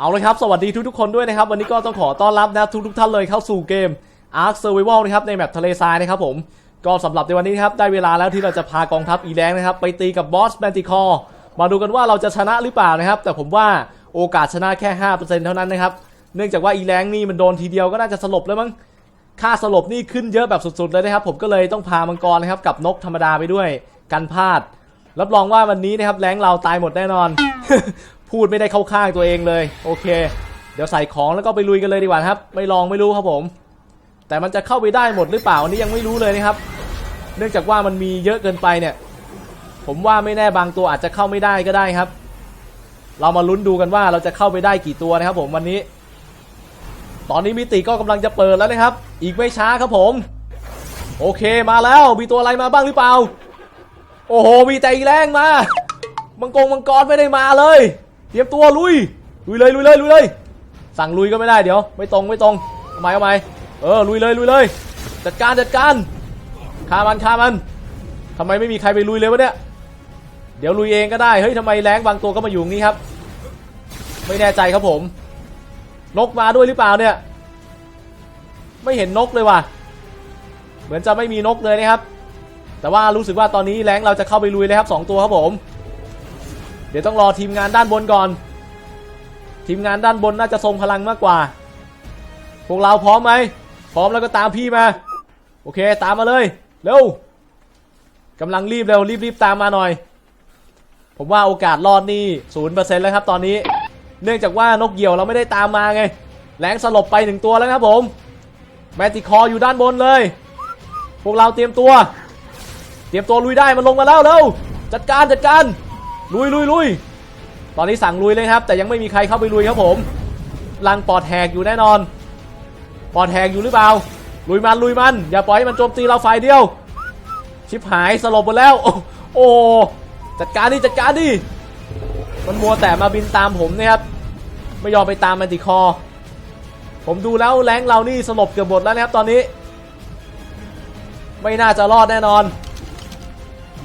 เอาเลยครับ สวัสดีทุกๆคนด้วยนะครับ วันนี้ก็ต้องขอต้อนรับนะทุกๆท่านเลยเข้าสู่เกม Ark Survival นะครับในแมปทะเลทรายนะครับผมก็สำหรับในวันนี้นครับได้เวลาแล้วที่เราจะพากองทัพอีแรงนะครับ ไปตีกับบอสแมนติคอร์มาดูกันว่าเราจะชนะหรือเปล่านะครับ แต่ผมว่าโอกาสชนะแค่ 5%เท่านั้นนะครับ เนื่องจากว่าอีแรงนี่มันโดนทีเดียวก็น่าจะสลบแล้วมั้งค่าสลบนี่ขึ้นเยอะแบบสุดๆเลยนะครับ ผมก็เลยต้องพามังกรนะครับกับนกธรรมดาไปด้วยกันพลาดรับรองว่าวันนี้นะครับแรงเราตายหมดแน่นอน พูดไม่ได้เข้าข้างตัวเองเลย โอเค เดี๋ยวใส่ของแล้วก็ไปลุยกันเลยดีกว่าครับไม่ลองไม่รู้ครับผม แต่มันจะเข้าไปได้หมดหรือเปล่าอันนี้ยังไม่รู้เลยนะครับ เนื่องจากว่ามันมีเยอะเกินไปเนี่ย ผมว่าไม่แน่บางตัวอาจจะเข้าไม่ได้ก็ได้ครับ เรามาลุ้นดูกันว่าเราจะเข้าไปได้กี่ตัวนะครับผมวันนี้ ตอนนี้มิติก็กำลังจะเปิดแล้วนะครับ อีกไม่ช้าครับผม โอเคมาแล้วมีตัวอะไรมาบ้างหรือเปล่า โอ้โหมีแต่อีแรงมามังกรมังกรไม่ได้มาเลย เตรียมตัวลุย ลุยเลยลุยเลยลุยเลย สั่งลุยก็ไม่ได้เดี๋ยว ไม่ตรงไม่ตรงทำไมทำไมเออลุยเลยลุยเลย จัดการจัดการฆ่ามันฆ่ามันทำไมไม่มีใครไปลุยเลยวะเนี่ย เดี๋ยวลุยเองก็ได้ เฮ้ยทำไมแรงบางตัวก็มาอยู่งนี้ครับ ไม่แน่ใจครับผม นกมาด้วยหรือเปล่าเนี่ย ไม่เห็นนกเลยว่ะ เหมือนจะไม่มีนกเลยนะครับ แต่ว่ารู้สึกว่าตอนนี้แรงเราจะเข้าไปลุยเลยครับสองตัวครับผม เดี๋ยวต้องรอทีมงานด้านบนก่อน ทีมงานด้านบนน่าจะทรงพลังมากกว่า พวกเราพร้อมไหม พร้อมแล้วก็ตามพี่มา โอเคตามมาเลย เร็วกำลังรีบเร็วรีบรีบตามมาหน่อย ผมว่าโอกาสรอดนี่ศูนย์เปอร์เซ็นต์แล้วครับตอนนี้ เนื่องจากว่านกเหยี่ยวเราไม่ได้ตามมาไงแรงสลบไปหนึ่งตัวแล้วครับผม แมติคอร์อยู่ด้านบนเลย พวกเราเตรียมตัว เตรียมตัวลุยได้มันลงมาแล้วเร็วจัดการจัดการ ลุยลุยลุยตอนนี้สั่งลุยเลยครับ แต่ยังไม่มีใครเข้าไปลุยครับผมลังปอดแหกอยู่แน่นอน ปอดแหกอยู่หรือเปล่า ลุยมันลุยมัน อย่าปล่อยให้มันโจมตีเราฝ่ายเดียว ชิบหายสลบหมดแล้ว โอ้โอ้จัดการดิจัดการดิมันมัวแต่มาบินตามผมนะครับ ไม่ยอมไปตามแมนติคอ ผมดูแล้วแรงเรานี่สลบเกือบหมดแล้วนะครับตอนนี้ ไม่น่าจะรอดแน่นอน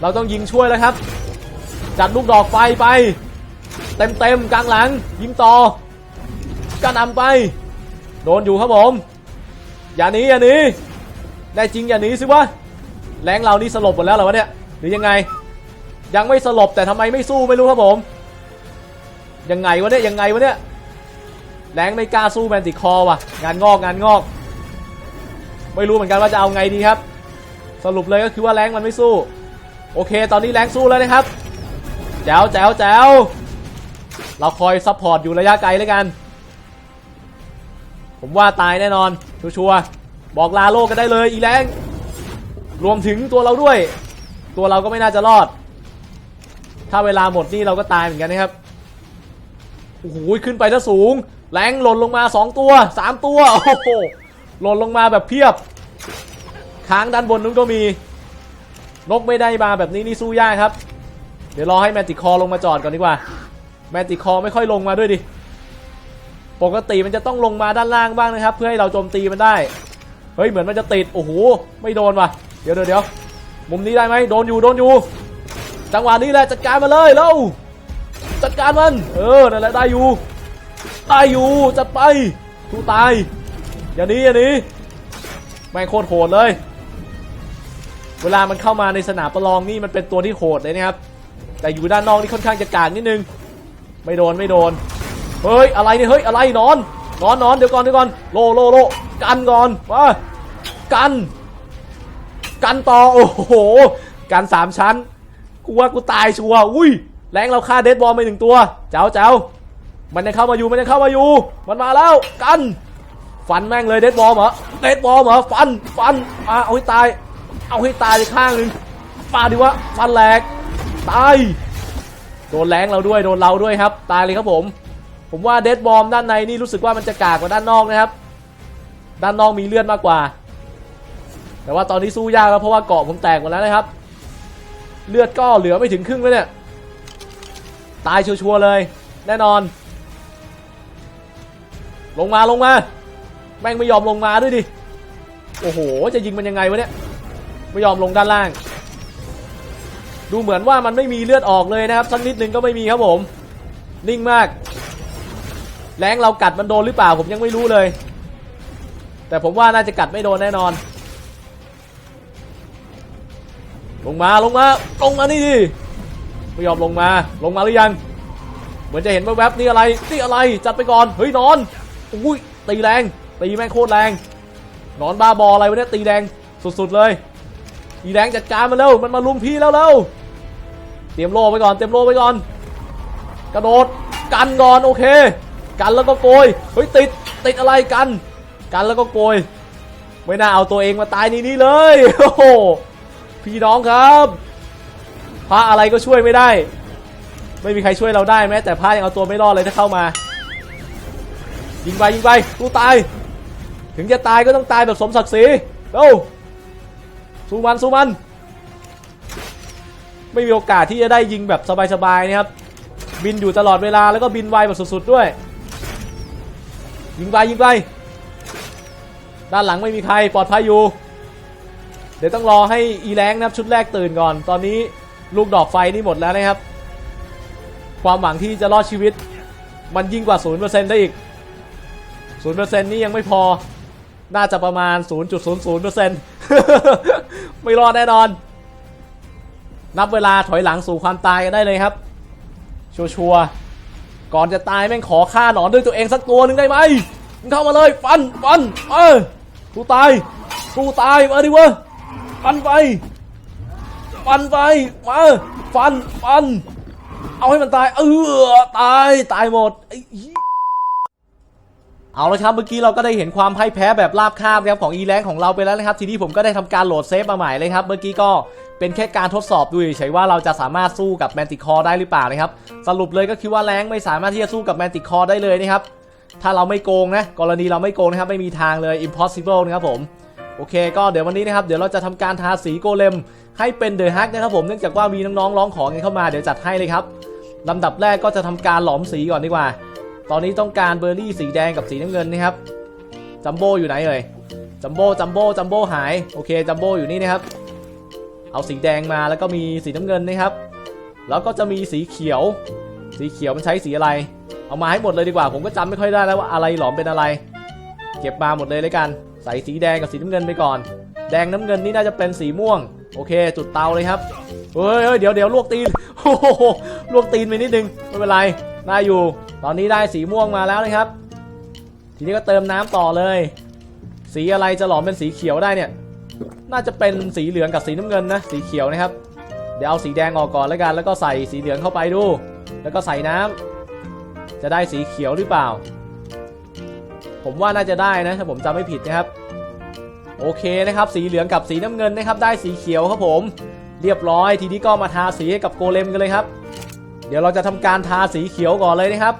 เราต้องยิงช่วยแล้วครับ จัดลูกดอกไฟไป เต็มเต็มๆกลางหลัง ยิงต่อกระหนำไป โดนอยู่ครับผม อย่าหนีอย่าหนีได้จริงอย่าหนีสิวะแรงเรานี่สลบหมดแล้วเหรอวะเนี่ยหรือยังไง ยังไม่สลบแต่ทำไมไม่สู้ไม่รู้ครับผมยังไงวะเนี่ยยังไงวะเนี่ยแรงไม่กล้าสู้แมนติคอว่ะ งานงอกงานงอก ไม่รู้เหมือนกันว่าจะเอาไงดีครับ สรุปเลยก็คือว่าแรงมันไม่สู้ โอเค ตอนนี้แรงสู้แล้วนะครับ แจ๋วแจ๋วแจ๋วเราคอยซัพพอร์ตอยู่ระยะไกลแล้วกัน ผมว่าตายแน่นอน ชัวร์บอกลาโลกกันได้เลยอีแรงรวมถึงตัวเราด้วย ตัวเราก็ไม่น่าจะรอด ถ้าเวลาหมดนี่เราก็ตายเหมือนกันนะครับโอ้โหขึ้นไปถ้าสูง แรงหล่นลงมา 2 ตัว 3 ตัวโอ้โหหล่นลงมาแบบเพียบ ค้างด้านบนนู้นก็มี นกไม่ได้มาแบบนี้นี่สู้ยากครับ เดี๋ยวรอให้แมนติคอลงมาจอดก่อนดีกว่า แมนติคอไม่ค่อยลงมาด้วยดิ ปกติมันจะต้องลงมาด้านล่างบ้างนะครับ เพื่อให้เราโจมตีมันได้ เฮ้ยเหมือนมันจะติด โอ้โห ไม่โดนว่ะ เดี๋ยวเดี๋ยวเดี๋ยวมุมนี้ได้ไหมโดนอยู่โดนอยู่ จังหวะนี้แหละจัดการมาเลยเร็วจัดการมัน เออ นั่นแหละได้อยู่ ได้อยู่ จัดไปทูตาย อย่าหนี้อย่าหนี้แม่งโคตรโหดเลย เวลามันเข้ามาในสนามประลองนี่มันเป็นตัวที่โหดเลยนะครับ แต่อยู่ด้านนอกนี่ค่อนข้างจะกางนิดนึง ไม่โดนไม่โดน เฮ้ยอะไรเนี่ยเฮ้ยอะไรนอนนอนนอนเดี๋ยวก่อนเดี๋ยวก่อนโลโลโลกันก่อนมากัน กันต่อโอ้โหกันสามชั้นกูว่ากูตายชัวร์อุ้ยแรงเราฆ่าเดดบอลไปหนึ่งตัว เจ้าเจ้ามันยังเข้ามาอยู่มันยังเข้ามาอยู่ มันมาแล้วกัน ฟันแม่งเลยเดดบอลเหรอเดดบอลเหรอฟันฟันมาเอาให้ตาย เอาให้ตายไปข้างหนึ่งปาดิวะฟันแหลก ตายโดนแรงเราด้วยโดนเราด้วยครับ ตายเลยครับผม ผมว่าเดดบอมด้านในนี่รู้สึกว่ามันจะกากกว่าด้านนอกนะครับ ด้านนอกมีเลือดมากกว่า แต่ว่าตอนนี้สู้ยากแล้วเพราะว่าเกาะผมแตกหมดแล้วนะครับ เลือดก็เหลือไม่ถึงครึ่งแล้วเนี่ย ตายชัวร์เลย แน่นอน ลงมาลงมา แม่งไม่ยอมลงมาด้วยดิ โอ้โห จะยิงมันยังไงวะเนี่ย ไม่ยอมลงด้านล่าง ดูเหมือนว่ามันไม่มีเลือดออกเลยนะครับสักนิดนึงก็ไม่มีครับผม นิ่งมาก แรงเรากัดมันโดนหรือเปล่าผมยังไม่รู้เลย แต่ผมว่าน่าจะกัดไม่โดนแน่นอน ลงมาลงมาลงมานี่ดิไม่ยอมลงมาลงมาหรือยัง เหมือนจะเห็นแวบๆนี่อะไรนี่อะไรจัดไปก่อนเฮ้ยนอนอุ้ยตีแรงตีแม่งโคตรแรงนอนบ้าบออะไรวะเนี่ยตีแรงสุดๆเลยตีแรงจัดการมันเร็ว มันมาลุมพี่แล้วเร็ว เตรียมโล่ไปก่อน เตรียมโล่ไปก่อน กระโดด กันก่อนโอเค กันแล้วก็โกย เฮ้ยติด ติดอะไรกัน กันแล้วก็โกย ไม่น่าเอาตัวเองมาตายในนี้เลย โอ้โห พี่น้องครับพระอะไรก็ช่วยไม่ได้ ไม่มีใครช่วยเราได้แม้แต่พระยังเอาตัวไม่รอดเลยถ้าเข้ามา ยิงไปยิงไปกูตาย ถึงจะตายก็ต้องตายแบบสมศักดิ์ศรีเร็วสู้มันสู้มัน ไม่มีโอกาสที่จะได้ยิงแบบสบายๆนะครับ บินอยู่ตลอดเวลาแล้วก็บินไวแบบสุดๆด้วย ยิงไปยิงไป ด้านหลังไม่มีใครปลอดภัยอยู่ เดี๋ยวต้องรอให้อีแรงนะครับชุดแรกตื่นก่อน ตอนนี้ลูกดอกไฟนี่หมดแล้วนะครับ ความหวังที่จะรอดชีวิต มันยิ่งกว่า 0%ได้อีก 0%นี่ยังไม่พอ น่าจะประมาณ 0.00%ไม่รอดแน่นอน นับเวลาถอยหลังสู่ความตายกันได้เลยครับ ชัวร์ๆก่อนจะตายแม่งขอฆ่าหนอนด้วยตัวเองสักตัวหนึ่งได้ไหมมึงเข้ามาเลยฟันฟันเออกูตายกูตายมาดิเวะฟันไปฟันไปมาฟันฟัน เอาให้มันตาย เออตายตายหมดเอาละครับเมื่อกี้เราก็ได้เห็นความพ่ายแพ้แบบราบคาบนะครับของอีแรงของเราไปแล้วนะครับ ทีนี้ผมก็ได้ทำการโหลดเซฟมาใหม่เลยครับ เมื่อกี้ก็ เป็นแค่การทดสอบดูเฉยๆว่าเราจะสามารถสู้กับแมนติคอได้หรือเปล่านะครับ สรุปเลยก็คือว่าแรงไม่สามารถที่จะสู้กับแมนติคอได้เลยนะครับ ถ้าเราไม่โกงนะ กรณีเราไม่โกงนะครับ ไม่มีทางเลย impossible นะครับผม โอเค ก็เดี๋ยววันนี้นะครับ เดี๋ยวเราจะทำการทาสีโกเลม ให้เป็นเดอะฮักนะครับผม เนื่องจากว่ามีน้องๆร้องขอกันเข้ามา เดี๋ยวจัดให้เลยครับลำดับแรกก็จะทำการหลอมสีก่อนดีกว่า ตอนนี้ต้องการเบอร์รี่สีแดงกับสีน้ำเงินนะครับ จัมโบ้อยู่ไหนเอ่ย จัมโบ้ จัมโบ้ จัมโบ้หาย โอเค จัมโบ้อยู่นี่นะครับ เอาสีแดงมาแล้วก็มีสีน้ำเงินนะครับ แล้วก็จะมีสีเขียว สีเขียวมันใช้สีอะไร เอามาให้หมดเลยดีกว่า ผมก็จำไม่ค่อยได้แล้วว่าอะไรหลอมเป็นอะไร เก็บมาหมดเลยเลยกัน ใส่สีแดงกับสีน้ำเงินไปก่อน แดงน้ำเงินนี่น่าจะเป็นสีม่วง โอเค จุดเตาเลยครับเฮ้ยเดี๋ยวเดี๋ยวลวกตีนโอ้โหลวกตีนไปนิดนึงไม่เป็นไรได้อยู่ ตอนนี้ได้สีม่วงมาแล้วนะครับ ทีนี้ก็เติมน้ำต่อเลย สีอะไรจะหลอมเป็นสีเขียวได้เนี่ย น่าจะเป็นสีเหลืองกับสีน้ำเงินนะ สีเขียวนะครับ เดี๋ยวเอาสีแดงออกก่อนแล้วกัน แล้วก็ใส่สีเหลืองเข้าไปดู แล้วก็ใส่น้ำจะได้สีเขียวหรือเปล่า ผมว่าน่าจะได้นะ ถ้าผมจำไม่ผิดนะครับ โอเคนะครับ สีเหลืองกับสีน้ำเงินนะครับ ได้สีเขียวครับผม เรียบร้อย ทีนี้ก็มาทาสีให้กับโกเลมกันเลยครับ เดี๋ยวเราจะทำการทาสีเขียวก่อนเลยนะครับ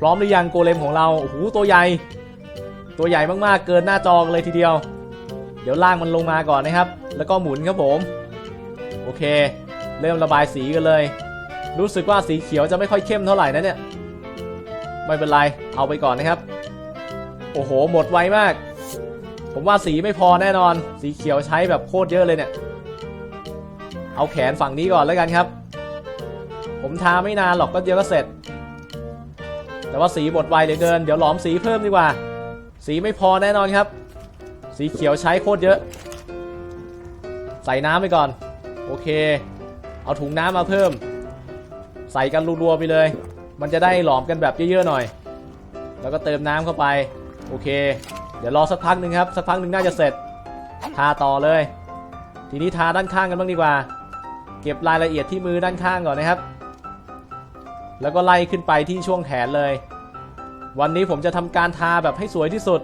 พร้อมหรือยังโกเลมของเรา โอ้โห ตัวใหญ่ ตัวใหญ่มากๆ เกินหน้าจอเลยทีเดียว เดี๋ยวล่างมันลงมาก่อนนะครับ แล้วก็หมุนครับผม โอเค เริ่มระบายสีกันเลย รู้สึกว่าสีเขียวจะไม่ค่อยเข้มเท่าไหร่นะเนี่ย ไม่เป็นไร เอาไปก่อนนะครับ โอ้โห หมดไวมาก ผมว่าสีไม่พอแน่นอน สีเขียวใช้แบบโคตรเยอะเลยเนี่ย เอาแขนฝั่งนี้ก่อนแล้วกันครับ ผมทาไม่นานหรอกก็เดียวก็เสร็จ แต่ว่าสีหมดไวเหลือเกิน เดี๋ยวหลอมสีเพิ่มดีกว่า สีไม่พอแน่นอนครับ สีเขียวใช้โคตรเยอะ ใส่น้ำไปก่อน โอเค เอาถุงน้ำมาเพิ่ม ใส่กันรัวๆไปเลย มันจะได้หลอมกันแบบเยอะๆหน่อย แล้วก็เติมน้ำเข้าไป โอเค เดี๋ยวรอสักพักหนึ่งครับ สักพักหนึ่งน่าจะเสร็จ ทาต่อเลย ทีนี้ทาด้านข้างกันบ้างดีกว่า เก็บรายละเอียดที่มือด้านข้างก่อนนะครับ แล้วก็ไล่ขึ้นไปที่ช่วงแขนเลย วันนี้ผมจะทำการทาแบบให้สวยที่สุด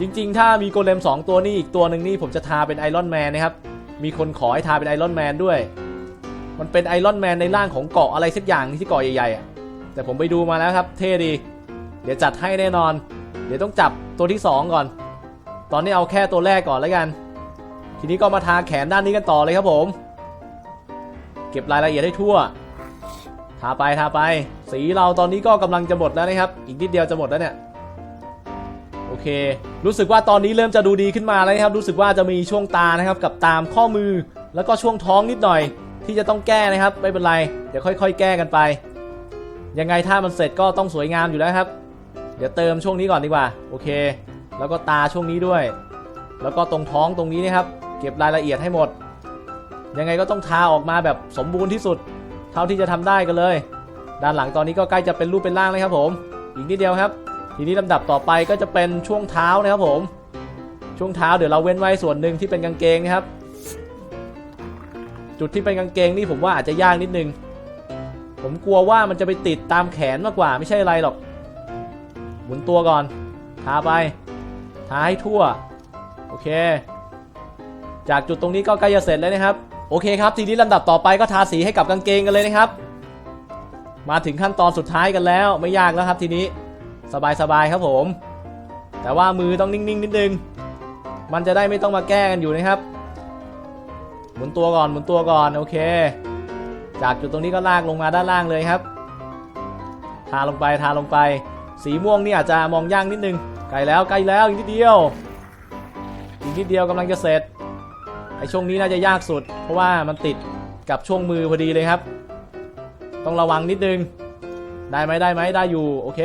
จริง ๆ ถ้ามีโกเลม 2 ตัวนี่อีกตัวหนึ่งนี่ผมจะทาเป็นไอรอนแมนนะครับ มีคนขอให้ทาเป็นไอรอนแมนด้วย มันเป็นไอรอนแมนในร่างของเกาะอะไรสักอย่างที่เกาะใหญ่ๆอะ แต่ผมไปดูมาแล้วครับ เท่ดี เดี๋ยวจัดให้แน่นอน เดี๋ยวต้องจับตัวที่ 2 ก่อน ตอนนี้เอาแค่ตัวแรกก่อนแล้วกัน ทีนี้ก็มาทาแขนด้านนี้กันต่อเลยครับผม เก็บรายละเอียดให้ทั่ว ทาไปทาไป สีเราตอนนี้ก็กำลังจะหมดแล้วนะครับ อีกนิดเดียวจะหมดแล้วเนี่ย อเค รู้สึกว่าตอนนี้เริ่มจะดูดีขึ้นมาแล้วนะครับ รู้สึกว่าจะมีช่วงตานะครับกับตามข้อมือ แล้วก็ช่วงท้องนิดหน่อย ที่จะต้องแก้นะครับไม่เป็นไรเดี๋ยวค่อย ๆ แก้กันไป ยังไงถ้ามันเสร็จก็ต้องสวยงามอยู่แล้วครับ เดี๋ยวเติมช่วงนี้ก่อนดีกว่าโอเค แล้วก็ตาช่วงนี้ด้วย แล้วก็ตรงท้องตรงนี้นะครับ เก็บรายละเอียดให้หมด ยังไงก็ต้องทาออกมาแบบสมบูรณ์ที่สุด เท่าที่จะทำได้กันเลย ด้านหลังตอนนี้ก็ใกล้จะเป็นรูปเป็นร่างเลยครับผม อีกนิดเดียวครับ ทีนี้ลำดับต่อไปก็จะเป็นช่วงเท้านะครับผม ช่วงเท้าเดี๋ยวเราเว้นไว้ส่วนหนึ่งที่เป็นกางเกงนะครับ จุดที่เป็นกางเกงนี่ผมว่าอาจจะยากนิดนึง ผมกลัวว่ามันจะไปติดตามแขนมากกว่าไม่ใช่อะไรหรอก หมุนตัวก่อน ทาไป ทาให้ทั่ว โอเค จากจุดตรงนี้ก็ใกล้จะเสร็จแล้วนะครับ โอเคครับ ทีนี้ลำดับต่อไปก็ทาสีให้กับกางเกงกันเลยนะครับ มาถึงขั้นตอนสุดท้ายกันแล้วไม่ยากแล้วครับทีนี้ สบายๆครับผม แต่ว่ามือต้องนิ่งๆนิดนึง มันจะได้ไม่ต้องมาแก้กันอยู่นะครับ หมุนตัวก่อนหมุนตัวก่อนโอเค จากจุดตรงนี้ก็ลากลงมาด้านล่างเลยครับ ทาลงไปทาลงไป สีม่วงนี่อาจจะมองย่ากนิดนึงใกล้แล้วใกล้แล้วอีกนิดเดียวอีกนิดเดียวกำลังจะเสร็จไอช่วงนี้น่าจะยากสุด เพราะว่ามันติดกับช่วงมือพอดีเลยครับ ต้องระวังนิดนึง ได้ไหมได้ไหมได้อยู่ โอเค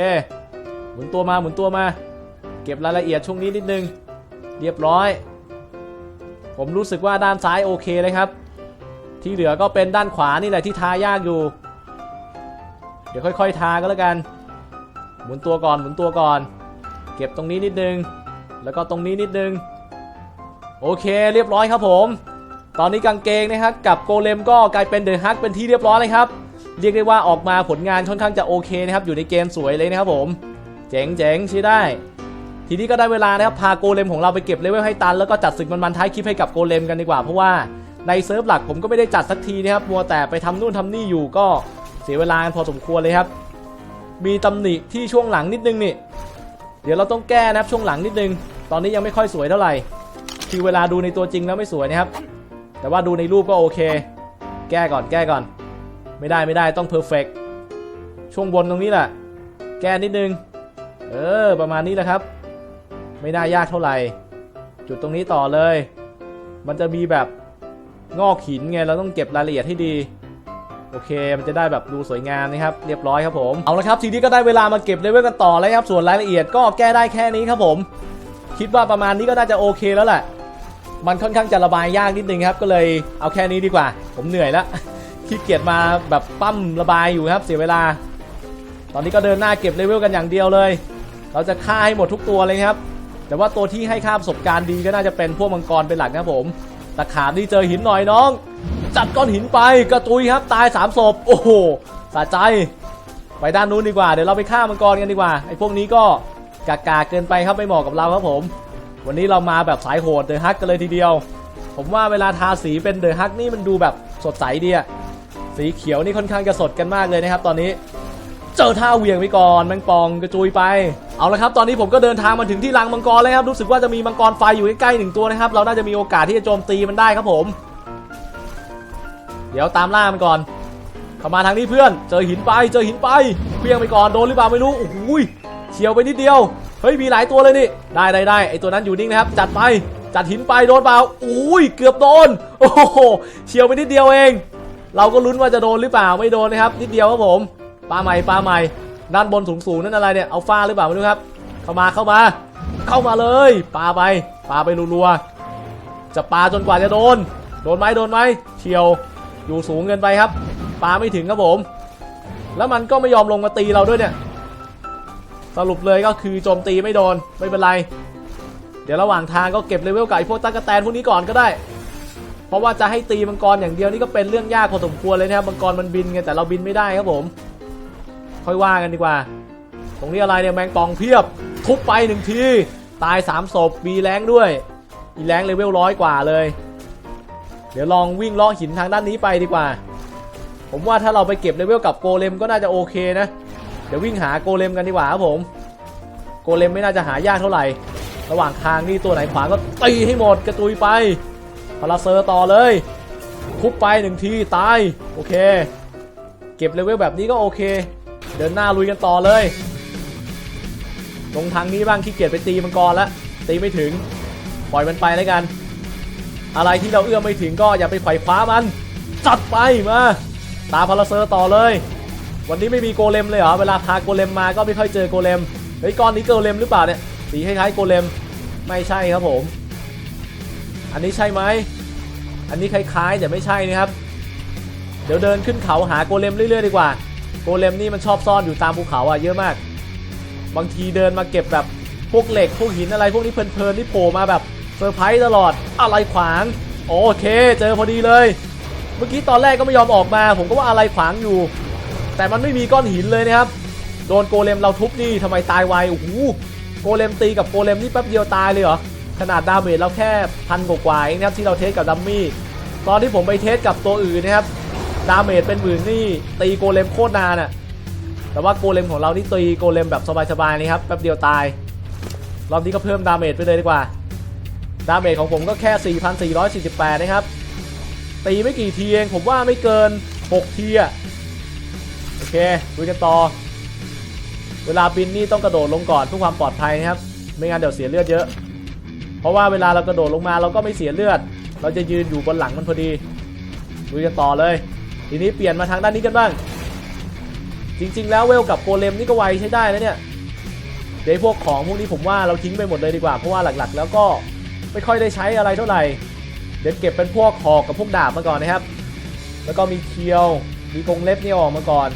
หมุนตัวมาหมุนตัวมา เก็บรายละเอียดช่วงนี้นิดนึง เรียบร้อย ผมรู้สึกว่าด้านซ้ายโอเคเลยครับ ที่เหลือก็เป็นด้านขวานี่แหละที่ทายากอยู่ เดี๋ยวค่อยๆทาก็แล้วกัน หมุนตัวก่อนหมุนตัวก่อน เก็บตรงนี้นิดนึง แล้วก็ตรงนี้นิดนึง โอเคเรียบร้อยครับผม ตอนนี้กางเกงนะครับกับโกเลมก็กลายเป็นเดอะฮักเป็นที่เรียบร้อยเลยครับเรียกได้ว่าออกมาผลงานค่อนข้างจะโอเคนะครับ อยู่ในเกณฑ์สวยเลยนะครับผม เจ๋งเจ๋งใช้ได้ ทีนี้ก็ได้เวลานะครับพาโกเลมของเราไปเก็บเลเวลให้ตัน แล้วก็จัดศึกมันๆท้ายคลิปให้กับโกเลมกันดีกว่าเพราะว่าในเซิร์ฟหลักผมก็ไม่ได้จัดสักทีนะครับมัวแต่ไปทำนู่นทำนี่อยู่ก็เสียเวลาพอสมควรเลยครับ มีตำหนิที่ช่วงหลังนิดนึงนี่ เดี๋ยวเราต้องแก้นะครับช่วงหลังนิดนึง ตอนนี้ยังไม่ค่อยสวยเท่าไหร่ คือเวลาดูในตัวจริงแล้วไม่สวยนะครับ แต่ว่าดูในรูปก็โอเค แก้ก่อนแก้ก่อน ไม่ได้ไม่ได้ต้องเพอร์เฟกช่วงบนตรงนี้แหละ แก้นิดนึง เออ ประมาณนี้แหละครับ ไม่น่ายากเท่าไหร่ จุดตรงนี้ต่อเลย มันจะมีแบบงอกหินไง เราต้องเก็บรายละเอียดให้ดีโอเค มันจะได้แบบดูสวยงามนะครับ เรียบร้อยครับผม เอาละครับ ทีนี้ก็ได้เวลามาเก็บเลเวลกันต่อแล้วครับ ส่วนรายละเอียดก็แก้ได้แค่นี้ครับผม คิดว่าประมาณนี้ก็น่าจะโอเคแล้วแหละ มันค่อนข้างจะระบายยากนิดนึงครับ ก็เลยเอาแค่นี้ดีกว่า ผมเหนื่อยแล้วขี้เกียจมาแบบปั้มระบายอยู่ครับ เสียเวลา ตอนนี้ก็เดินหน้าเก็บเลเวลกันอย่างเดียวเลย เราจะฆ่าให้หมดทุกตัวเลยครับ แต่ว่าตัวที่ให้ค่าประสบการณ์ดีก็น่าจะเป็นพวกมังกรเป็นหลักนะครับผมตะขาบนี่เจอหินหน่อยน้อง จัดก้อนหินไปกระตุยครับตายสามศพโอ้โหสะใจ ไปด้านนู้นดีกว่าเดี๋ยวเราไปฆ่ามังกรกันดีกว่าไอ้พวกนี้ก็กากาเกินไปครับไม่เหมาะกับเราครับผม วันนี้เรามาแบบสายโหดเดอะฮักกันเลยทีเดียว ผมว่าเวลาทาสีเป็นเดอะฮักนี่มันดูแบบสดใสดีอะสีเขียวนี่ค่อนข้างจะสดกันมากเลยนะครับ ตอนนี้ เจอท่าเวียงไปก่อนแมงปองกระจุยไป เอาละครับ ตอนนี้ผมก็เดินทางมาถึงที่รังมังกรแล้วครับ รู้สึกว่าจะมีมังกรไฟอยู่ใกล้ๆหนึ่งตัวนะครับ เราน่าจะมีโอกาสที่จะโจมตีมันได้ครับผม เดี๋ยวตามล่ามันก่อน เข้ามาทางนี้เพื่อน เจอหินไป เจอหินไปเพียงไปก่อน โดนหรือเปล่าไม่รู้ โอ้โหยเฉียวไปนิดเดียว เฮ้ย มีหลายตัวเลยนี่ ได้ได้ได้ไอตัวนั้นอยู่นิ่งนะครับ จัดไป จัดหินไป โดนเปล่าอุ้ย เกือบโดน โอ้โห เฉียวไปนิดเดียวเอง เราก็ลุ้นว่าจะโดนหรือเปล่า ไม่โดนนะครับ นิดเดียวครับผม ปลาใหม่ปลาใหม่ ด้านบนสูงๆนั่นอะไรเนี่ยเอาฟ้าหรือเปล่าไม่รู้ครับ เข้ามาเข้ามา เข้ามาเลยปลาไปปลาไปรัวๆจะปลาจนกว่าจะโดน โดนไหมโดนไหมเฉียวอยู่สูงเกินไปครับปลาไม่ถึงครับผม แล้วมันก็ไม่ยอมลงมาตีเราด้วยเนี่ย สรุปเลยก็คือโจมตีไม่โดนไม่เป็นไร เดี๋ยวระหว่างทางก็เก็บเลเวลกับไอพวกตั๊กแตนพวกนี้ก่อนก็ได้ เพราะว่าจะให้ตีมังกรอย่างเดียวนี่ก็เป็นเรื่องยากพอสมควรเลยนะครับมังกรมันบินไงแต่เราบินไม่ได้ครับผม ค่อยว่ากันดีกว่า ตรงนี้อะไรเนี่ยแมงปองเพียบ ทุบไปหนึ่งที ตายสามศพมีแรงด้วย อีแรงเลเวลร้อยกว่าเลย เดี๋ยวลองวิ่งเลาะหินทางด้านนี้ไปดีกว่า ผมว่าถ้าเราไปเก็บเลเวลกับโกเลมก็น่าจะโอเคนะ เดี๋ยววิ่งหาโกเลมกันดีกว่าครับผม โกเลมไม่น่าจะหายากเท่าไหร่ ระหว่างทางนี่ตัวไหนขวางก็ตีให้หมดกระตุยไปพาราเซอร์ต่อเลยทุบไปหนึ่งทีตาย โอเค เก็บเลเวลแบบนี้ก็โอเค เดินหน้าลุยกันต่อเลย ลงทางนี้บ้างขี้เกียจไปตีมังกรแล้วตีไม่ถึง ปล่อยมันไปแล้วกัน อะไรที่เราเอื้อมไม่ถึงก็อย่าไปไขว่คว้ามัน จัดไปมา ตาพาราเซอร์ต่อเลย วันนี้ไม่มีโกเลมเลยเหรอ เวลาพาโกเลมมาก็ไม่ค่อยเจอโกเลม เฮ้ยก้อนนี้โกเลมหรือเปล่าเนี่ย สีคล้ายๆโกเลม ไม่ใช่ครับผม อันนี้ใช่ไหม อันนี้คล้ายๆแต่ไม่ใช่นะครับ เดี๋ยวเดินขึ้นเขาหาโกเลมเรื่อยๆดีกว่า โกเลมนี่มันชอบซ่อนอยู่ตามภูเขาอะเยอะมาก บางทีเดินมาเก็บแบบพวกเหล็กพวกหินอะไรพวกนี้เพลินๆที่โผล่มาแบบเซอร์ไพรส์ตลอดอะไรขวาง โอเค เจอพอดีเลย เมื่อกี้ตอนแรกก็ไม่ยอมออกมา ผมก็ว่าอะไรขวางอยู่ แต่มันไม่มีก้อนหินเลยนะครับ โดนโกเลมเราทุบนี่ทำไมตายไวโอ้โหโกเลมตีกับโกเลมนี่แป๊บเดียวตายเลยเหรอขนาดดาเมจเราแค่พันกว่าๆเองนะครับที่เราเทสกับดัมมี่ตอนที่ผมไปเทสกับตัวอื่นนะครับ ดาเมจเป็นหมื่นนี่ตีโกเลมโคตรนานอะแต่ว่าโกเลมของเรานี่ตีโกเลมแบบสบายๆนี่ครับแป๊บเดียวตาย รอบนี้ก็เพิ่มดาเมจไปเลยดีกว่า ดาเมจของผมก็แค่ 4,448 นะครับ ตีไม่กี่ทีเองผมว่าไม่เกิน 6 ทีอะโอเคดูกันต่อ เวลาบินนี่ต้องกระโดดลงก่อนเพื่อความปลอดภัยนะครับ ไม่งั้นเดี๋ยวเสียเลือดเยอะ เพราะว่าเวลาเรากระโดดลงมาเราก็ไม่เสียเลือด เราจะยืนอยู่บนหลังมันพอดีดูกันต่อเลย ทีนี้เปลี่ยนมาทางด้านนี้กันบ้าง จริง ๆ แล้วเวลกับโกเลมนี่ก็ไวใช้ได้แล้วเนี่ยเดี๋ยวพวกของพวกนี้ผมว่าเราทิ้งไปหมดเลยดีกว่าเพราะว่าหลักๆ แล้วก็ไม่ค่อยได้ใช้อะไรเท่าไหร่เดี๋ยวเก็บเป็นพวกหอกกับพวกดาบมาก่อนนะครับ แล้วก็มีเคียวมีกรงเล็บนี่ออกมาก่อน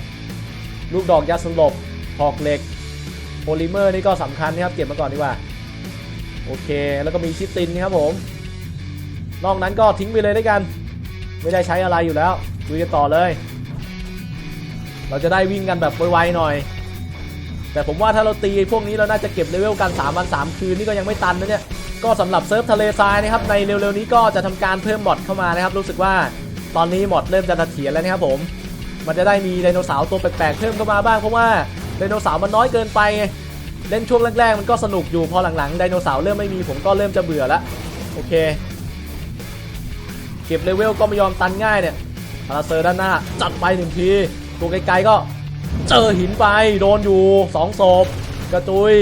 ลูกดอกยาสลบหอกเหล็กโพลิเมอร์นี่ก็สำคัญนะครับเก็บมาก่อนดีกว่าโอเค แล้วก็มีชิตินนะครับผม นอกนั้นก็ทิ้งไปเลยด้วยกัน ไม่ได้ใช้อะไรอยู่แล้วดูกันต่อเลย เราจะได้วิ่งกันแบบไวๆหน่อย แต่ผมว่าถ้าเราตีพวกนี้เราน่าจะเก็บเลเวลกัน3วัน3 คืนนี่ก็ยังไม่ตันนะเนี่ยก็สำหรับเซิร์ฟทะเลทรายนะครับในเร็วๆนี้ก็จะทำการเพิ่มมอดเข้ามานะครับรู้สึกว่าตอนนี้มอดเริ่มจะเถียรแล้วนะครับผม มันจะได้มีไดโนเสาร์ตัวแปลกๆเพิ่มเข้ามาบ้างเพราะว่าไดโนเสาร์มันน้อยเกินไปเล่นช่วงแรกๆมันก็สนุกอยู่พอหลังๆไดโนเสาร์เริ่มไม่มีผมก็เริ่มจะเบื่อล้วโอเค เก็บเลเวลก็ไม่ยอมตันง่ายเนี่ยพาราเซอร์ด้านหน้าจัดไปหนึ่งที ตัวไกลๆก็เจอหินไปโดนอยู่สองศพกระจุย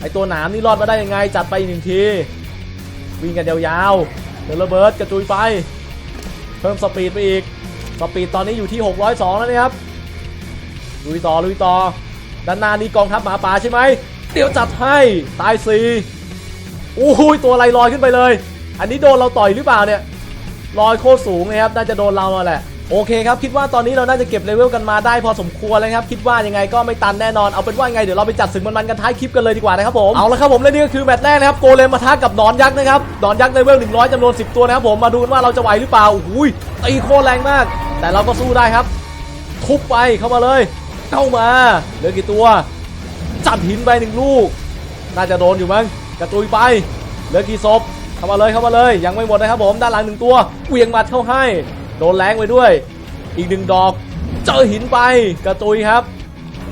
ไอตัวหนามนี่รอดมาได้ยังไง จัดไปหนึ่งที วิ่งกันยาวๆเดลเบิร์ดกระจุยไป เพิ่มสปีดไปอีก สปีดตอนนี้อยู่ที่ 602 แล้วนะครับ ลุยต่อลุยต่อ ด้านหน้านี้กองทัพหมาป่าใช่ไหม เดี๋ยวจัดให้ ตายสีโอ้โหตัวอะไรลอยขึ้นไปเลย อันนี้โดนเราต่อยหรือเปล่าเนี่ย ลอยโคตรสูงเลยครับน่าจะโดนเราอะแหละโอเคครับคิดว่าตอนนี้เราน่าจะเก็บเลเวลกันมาได้พอสมควรแล้วครับคิดว่ายังไงก็ไม่ตันแน่นอนเอาเป็นว่าไงเดี๋ยวเราไปจัดศึกมันๆกันท้ายคลิปกันเลยดีกว่านะครับผมเอาละครับผมและนี่ก็คือแมตช์แรกนะครับโกเลมมาท้ากับนอนยักษ์นะครับนอนยักษ์เลเวล100จำนวน 10 ตัวนะครับผมมาดูกันว่าเราจะไหวหรือเปล่าอุ้ยตีโคตรแรงมาก แต่เราก็สู้ได้ครับ ทุบไปเข้ามาเลยเข้ามาเหลือกี่ตัวจับหินไปหนึ่งลูก น่าจะโดนอยู่มั้งกระตุยไปเหลือกี่ศพ เข้ามาเลยเข้ามาเลย ยังไม่หมดนะครับผมด้านหลังหนึ่งตัวเวียงมัดเข้าให้ โดนแรงไปด้วย อีกหนึ่งดอก เจอหินไปกระตุยครับ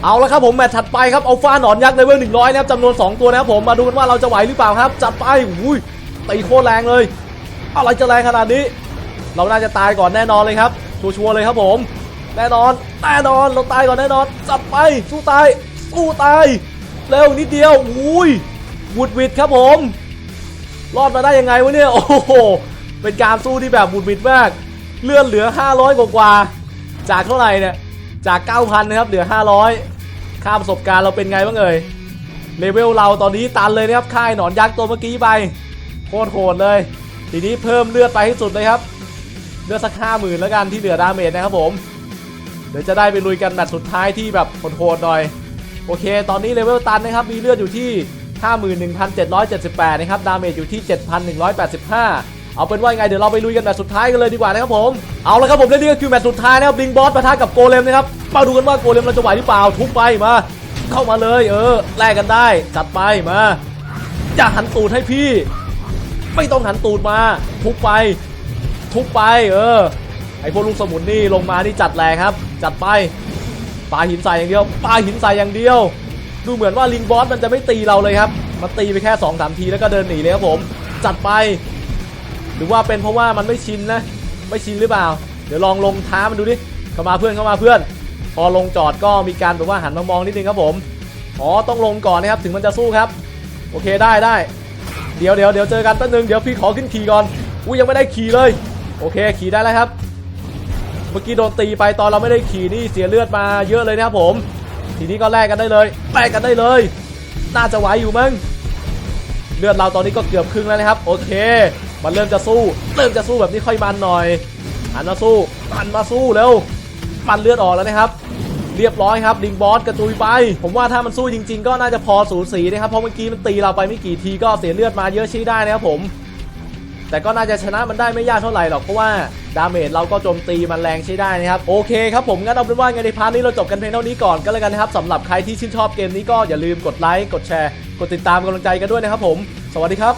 เอาละครับผมแมตช์ถัดไปครับเอาฟ้าหนอนยักษ์เลเวล100นะครับจำนวน2ตัวนะครับผมมาดูกันว่าเราจะไหวหรือเปล่าครับ จัดไปอุ้ยตีโคตรแรงเลยอะไรจะแรงขนาดนี้ เราน่าจะตายก่อนแน่นอนเลยครับ ชัวร์เลยครับผม แน่นอนแน่นอนเราตายก่อนแน่นอน จัดไปสู้ตายสู้ตายเร็วนิดเดียวอุ้ยวุดวิดครับผม รอดมาได้ยังไงวะเนี่ย โอ้โห เป็นการสู้ที่แบบบุดบิดมาก เลื่อนเหลือ 500 กว่ากว่า จากเท่าไหร่เนี่ย จาก 9,000 นะครับ เหลือ 500 ค่าประสบการณ์เราเป็นไงบ้างเอ่ย เลเวลเราตอนนี้ตันเลยนะครับ ค่ายหนอนยักษ์ตัวเมื่อกี้ไป โคตรโหดเลย ทีนี้เพิ่มเลือดไปให้สุดเลยครับ เลือดสักห้าหมื่นแล้วกันที่เหลือดาเมจนะครับผม เดี๋ยวจะได้ไปลุยกันแมตช์สุดท้ายที่แบบโหดๆหน่อย โอเค ตอนนี้เลเวลตันนะครับ มีเลือดอยู่ที่ 51,778 นะครับ ดาเมจอยู่ที่ 7,185 เอาเป็นว่ายังไงเดี๋ยวเราไปลุยกันแมตช์สุดท้ายกันเลยดีกว่านะครับผม เอาละครับผมและนี่ก็คือแมตช์สุดท้ายนะครับบิงบอสปะทะกับโกเลมนะครับ มาดูกันว่าโกเลมเราจะไหวหรือเปล่า ทุบไปมา เข้ามาเลย เออ แลกกันได้ จัดไปมาอย่าหันตูดให้พี่ ไม่ต้องหันตูดมา ทุบไป ทุบไป เออ ไอพวกลูกสมุนนี่ลงมานี่จัดแรงครับ จัดไปปาหินใส่อย่างเดียวปาหินใส่อย่างเดียว ดูเหมือนว่าลิงบอสมันจะไม่ตีเราเลยครับมันตีไปแค่2อสทีแล้วก็เดินหนีเลยครับผมจัดไป หรือว่าเป็นเพราะว่ามันไม่ชินนะ ไม่ชินหรือเปล่า เดี๋ยวลองลงท้ามันดูดิเข้ามาเพื่อนเข้ามาเพื่อน พอลงจอดก็มีการแบบว่าหันมามองนิดนึงครับผมอ๋อต้องลงก่อนนะครับถึงมันจะสู้ครับ โอเคได้ได้เดี๋ยวเดี๋ยวเดี๋ยวเจอกันแป๊บนึงเดี๋ยวพี่ขอขึ้นขี่ก่อนอุ้ยยังไม่ได้ขี่เลย โอเคขี่ได้แล้วครับ เมื่อกี้โดนตีไปตอนเราไม่ได้ขี่นี่เสียเลือดมาเยอะเลยนะครับผม ทีนี้ก็แลกกันได้เลยแลกกันได้เลย น่าจะไหวอยู่มั้งเลือดเราตอนนี้ก็เกือบครึ่งแล้วนะครับ โอเค มันเริ่มจะสู้ เริ่มจะสู้แบบนี้ค่อยมันหน่อยหันมาสู้หันมาสู้เร็วมันเลือดออกแล้วนะครับ เรียบร้อยครับดิงบอสกระจุยไป ผมว่าถ้ามันสู้จริง ๆ ก็น่าจะพอสูสีนะครับเพราะเมื่อกี้มันตีเราไปไม่กี่ทีก็เสียเลือดมาเยอะชี้ได้นะครับผม แต่ก็น่าจะชนะมันได้ไม่ยากเท่าไหร่หรอกเพราะว่าดาเมจเราก็โจมตีมันแรงใช้ได้นะครับโอเคครับผมงั้นเอาเป็นว่าไงในพาร์ทนี้เราจบกันเพียงเท่านี้ก่อนก็แล้วกันนะครับสำหรับใครที่ชื่นชอบเกมนี้ก็อย่าลืมกดไลค์กดแชร์ กดติดตามกำลังใจกันด้วยนะครับผม สวัสดีครับ